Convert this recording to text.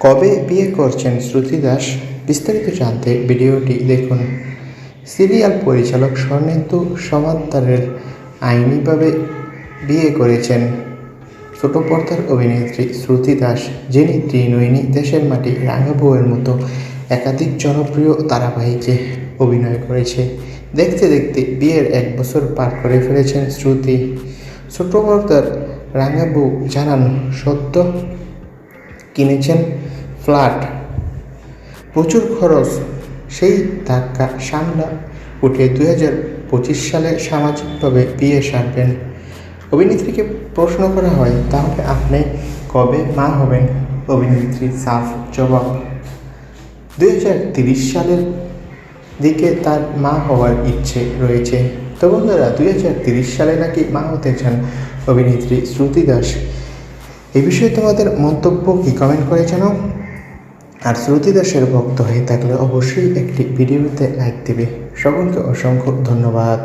কবে বিয়ে করছেন শ্রুতি দাস বিস্তারিত জানতে ভিডিওটি দেখুন। সিরিয়াল পরিচালক স্বর্ণেন্দু সমাদ্দারের আইনিভাবে বিয়ে করেছেন। ছোট পর্দার অভিনেত্রী শ্রুতি দাস, যিনি ত্রিনয়নী দেশের মাটি রাঙা বউয়ের মতো একাধিক জনপ্রিয় ধারাবাহিকে অভিনয় করেছে। দেখতে দেখতে বিয়ের এক বছর পার করে ফেলেছেন শ্রুতি। ছোট পর্দার রাঙা বউ জানান সত্য কিনেছেন ফ্ল্যাট। প্রচুর খরচ। সেই ধাক্কা সামলা উঠে দুই হাজার পঁচিশ সালে সামাজিকভাবে বিয়ে সারবেন। অভিনেত্রীকে প্রশ্ন করা হয়, তাহলে আপনি কবে মা হবেন? অভিনেত্রী সাফ জবাব, দুই সালের দিকে তার মা হওয়ার ইচ্ছে রয়েছে। তো বন্ধুরা, দুই সালে নাকি মা হতে চান অভিনেত্রী শ্রুতি দাস। এই বিষয়ে তোমাদের মন্তব্য কি কমেন্ট করে জানাও। আর শ্রুতি দাসের ভক্ত হয়ে থাকলে অবশ্যই একটি ভিডিওতে লাইক দেবে। সকলকে অসংখ্য ধন্যবাদ।